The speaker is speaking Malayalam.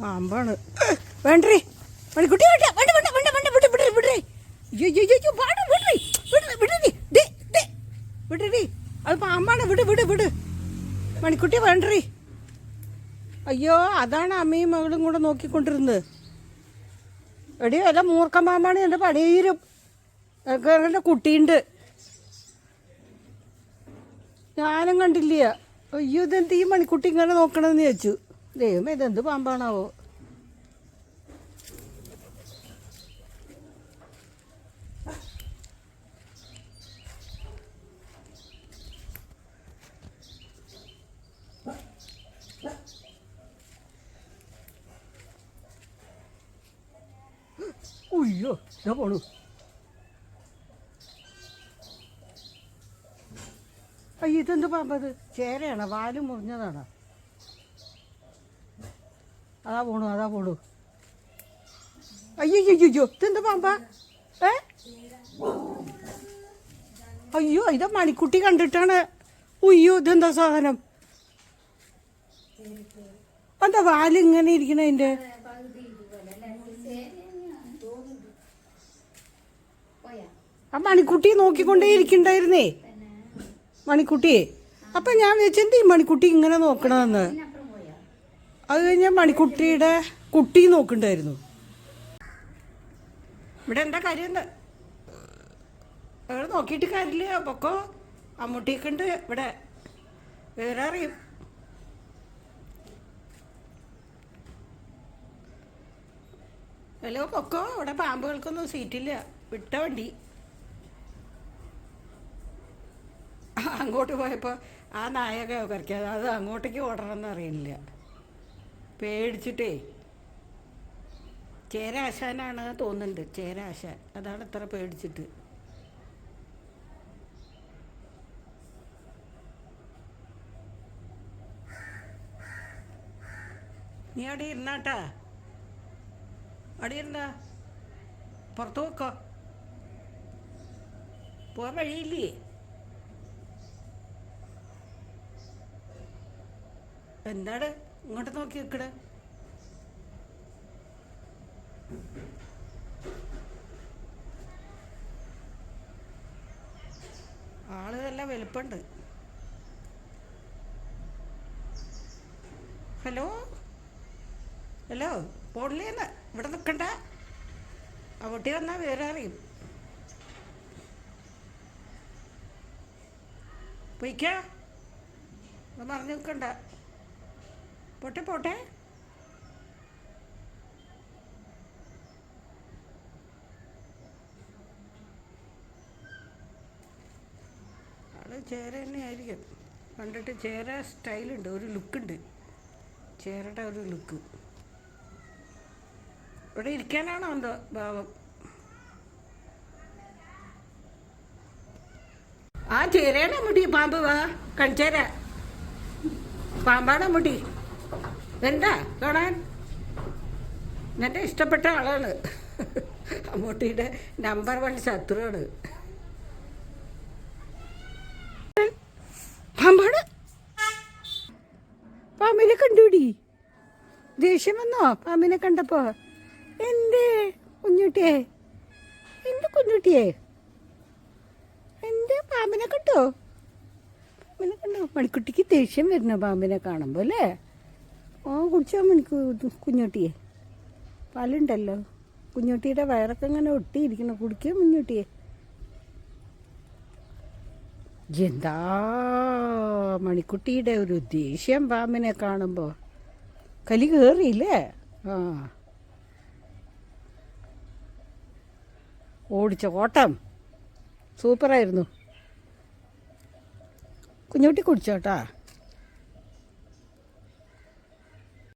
പാമ്പാണ്. വേണ്ടേ മണിക്കുട്ടി വേണ്ട വേണ്ട വേണ്ട വേണ്ട വേണ്ട വിട്ട് വിട് വിടേ അയ്യോ അയ്യോ അയ്യോ പാട് വിടേ വിട് വിടേ ദേ ദേ വിടേ അത് പാമ്പാണ്. വിട് വിട് വിട്. മണിക്കുട്ടി വേണ്ടേ അയ്യോ അതാണ് അമ്മയും മകളും കൂടെ നോക്കിക്കൊണ്ടിരുന്നത്. എടി വല്ല മൂർക്ക പാമ്പാണ് എന്റെ പടിയിലും. എന്റെ കുട്ടിയുണ്ട്. ഞാനും കണ്ടില്ല. അയ്യോ ഇതെന്ത് ഈ മണിക്കുട്ടി ഇങ്ങനെ നോക്കണമെന്ന് ചോദിച്ചു. ദൈവം ഇതെന്ത് പാമ്പാണാവോ? ഉയ്യോ ഇതാ പോണു. ഇതെന്ത് പാമ്പത് ചേരയാണോ? വാലും മുറിഞ്ഞതാണോ? അതാ പോണു അതാ പോണു. അയ്യോ അയ്യോ അയ്യോ പാമ്പ? ഏ? അയ്യോ ഇതാ മണിക്കുട്ടി കണ്ടിട്ടാണ്. ഉയ്യോ ഇതെന്താ സാധനം? എന്താ വാൽ ഇങ്ങനെ ഇരിക്കണ അതിന്റെ? ആ മണിക്കുട്ടി നോക്കിക്കൊണ്ടേ ഇരിക്കണ്ടായിരുന്നേ? മണിക്കുട്ടിയെ. അപ്പൊ ഞാൻ വെച്ചെന്ത് മണിക്കുട്ടി ഇങ്ങനെ നോക്കണമെന്ന് അത് കഴിഞ്ഞ മണിക്കുട്ടിയുടെ കുട്ടി നോക്കണ്ടായിരുന്നു ഇവിടെ എന്താ കാര്യം എന്താ അവിടെ നോക്കിയിട്ട് കാര്യമില്ല. പൊക്കോ? അമ്മൂട്ടിയൊക്കെ ഉണ്ട് ഇവിടെ. വേറെ അറിയും ഹലോ പൊക്കോ? ഇവിടെ പാമ്പുകൾക്കൊന്നും സീറ്റില്ല. വിട്ട വണ്ടി. അങ്ങോട്ട് പോയപ്പോൾ ആ നായകയോ കറിക്കാതെ അത് അങ്ങോട്ടേക്ക് ഓടണമെന്ന് അറിയില്ല പേടിച്ചിട്ടേ. ചേരാശാനാണ് തോന്നുന്നുണ്ട്. ചേരാശാൻ. അതാണ് ഇത്ര പേടിച്ചിട്ട്. നീ അവിടെ ഇരുന്നാട്ടാ. അവിടെ ഇരുന്നാ. പുറത്തു വെക്കോ പോകാൻ വഴിയില്ലേ? എന്താണ്? ഇങ്ങോട്ട് നോക്കി നിൽക്കണേ ആൾ നല്ല വലുപ്പമുണ്ട് ഹലോ? ഹലോ പോണില്ലേന്ന്? ഇവിടെ നിൽക്കണ്ട ആ കുട്ടി വന്നാൽ വേറെ അറിയും പൊയ്ക്കാ മറിഞ്ഞു നിൽക്കണ്ട പോട്ടെ പോട്ടെ. ആൾ ചേര തന്നെ ആയിരിക്കും കണ്ടിട്ട് ചേര സ്റ്റൈലുണ്ട് ഒരു ലുക്കുണ്ട്. ചേരയുടെ ഒരു ലുക്ക്. ഇവിടെ ഇരിക്കാനാണോ എന്തോ ഭാവം? ആ ചേരയുടെ മുടി പാമ്പ് വാ കൺചേര. പാമ്പാണോ മുടി. എന്താ കാണാൻ എന്റെ ഇഷ്ടപ്പെട്ട ആളാണ്. അമ്മൂട്ടിയുടെ നമ്പർ വൺ ശത്രുവാണ്. പാമ്പാണ് പാമ്പിനെ കണ്ടുപിടി. ദേഷ്യം വന്നോ പാമ്പിനെ കണ്ടപ്പോ? എന്തേ കുഞ്ഞുട്ടിയെ? എന്റെ കുഞ്ഞുട്ടിയെ? എന്റെ പാമ്പിനെ കണ്ടോ? പാമ്പിനെ കണ്ടോ? മണിക്കുട്ടിക്ക് ദേഷ്യം വരുന്നു പാമ്പിനെ കാണുമ്പോൾ അല്ലേ? ഓ കുടിച്ചാൽ എനിക്ക് കുഞ്ഞോട്ടിയെ. പാലുണ്ടല്ലോ കുഞ്ഞോട്ടിയുടെ വയറൊക്കെ ഇങ്ങനെ ഒട്ടിയിരിക്കണം കുടിക്കുക കുഞ്ഞോട്ടിയെ. എന്താ മണിക്കുട്ടിയുടെ ഒരു ദേഷ്യം പാമ്പിനെ കാണുമ്പോൾ കലി കയറിയില്ലേ ആ. ഓടിച്ച ഓട്ടം സൂപ്പറായിരുന്നു. കുഞ്ഞുട്ടി കുടിച്ചോട്ടാ